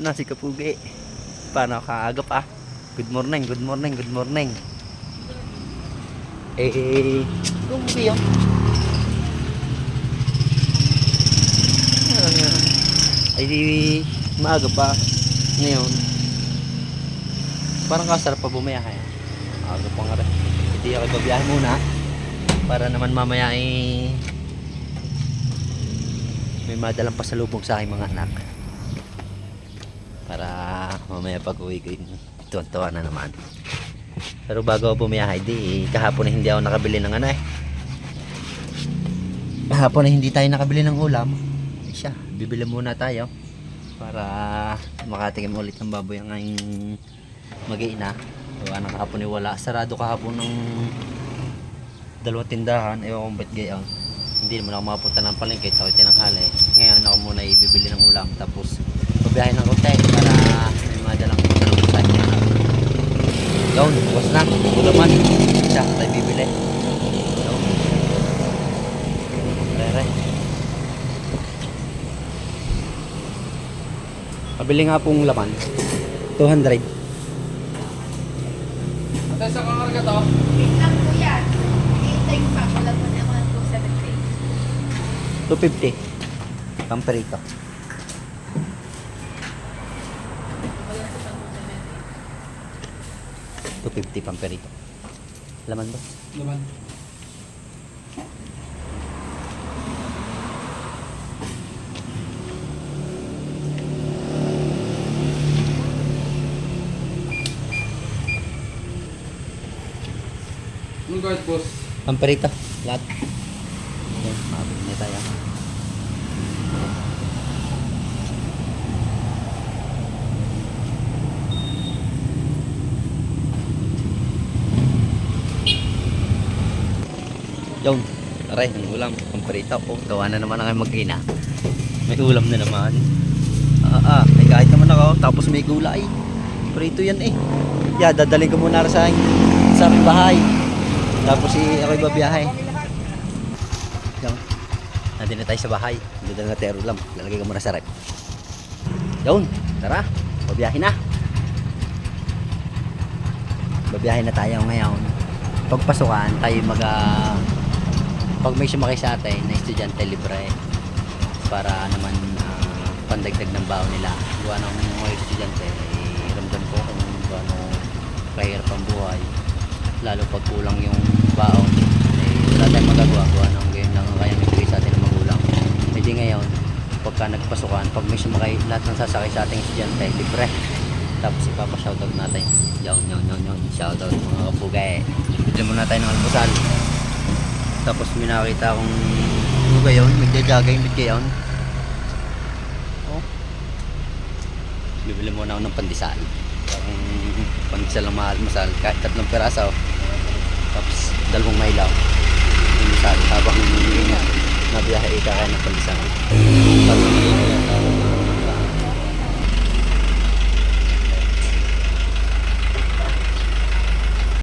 na si Kapugi. Paano kaaga pa? Good morning, good morning, good morning. Eh, eh, Kapugi yun. Ay, di, maaga pa. Ngayon, parang kasarap pa bumiyahe. Aga pa nga rin. Hindi ako babiyahe muna. Para naman mamaya ay may madalang pasalubong sa aking mga anak. Mamaya pag uwi ko yun, tuwan-tuwa na naman. Pero bago ako bumiyahe, di kahapon na hindi ako nakabili ng ano eh. Kahapon na hindi tayo nakabili ng ulam. Siya, bibili muna tayo para makatikim ulit ng baboy ang aking mag-iina. Gawa ng kahapon ay wala. Sarado kahapon ng dalawang tindahan. Ewan kong ba't gayon. Hindi naman ako makapunta ng palengke. Ay tinanghali. Ngayon ako muna ibibili ng ulam. Tapos babiyahin ng konti para Down, bukas na. Ito naman. Isa, tayo bibili. Down. Rere. Pabili nga pong laman. 200. Ate, sa kamarga to? Wait lang po yan. Hintayin pa. Wala po naman po 7 250. Pampirito. 250 pamper ito. Laman ba? Laman. Ano guys, boss? Pamper ito. Lahat. Okay, mabit na tayo. Yun. Aray, ang ulam. Pamperito. Oh, gawa na naman ang mag-ina. May ulam na naman. Ah, ah. May kahit naman ako. Tapos may gulay. Prito yan eh. Yeah, dadaling ko muna sa sa bahay. Tapos si ako'y babiyahe. Yan. Nandito na tayo sa bahay. Dito na tayo ulam. Lalagay ko muna sa rep. Yun. Tara. Babiyahe na. Babiyahe na tayo ngayon. Pagpasukan, tayo mag ah, pag may sumakay sa atin na estudyante libre para naman ah, pandagdag ng baon nila. Gawa ng mga estudyante, eh, ramdam ko kung gaano kahirap ang buhay. Lalo pag kulang yung baon, eh, wala tayong magagawa. Gawa ng ganyan lang ang kaya may sa atin ng magulang. Hindi ngayon, pagka nagpasukan, pag may sumakay, lahat ng sasakay sa ating estudyante, libre. Tapos ipapa-shoutout natin. Yon, yon, yon, yon. Shoutout mga kapugay. Bili muna tayo ng almusal. Tapos may nakita akong ano ba yun? Bit kayon. Oh. Bibili muna ako ng pandesal. Parang pandesal ng mahal masal. Kahit tatlong peraso. Tapos dalawang mailaw. Yung masal. Habang nabiyahe kakain ng pandesal. Tapos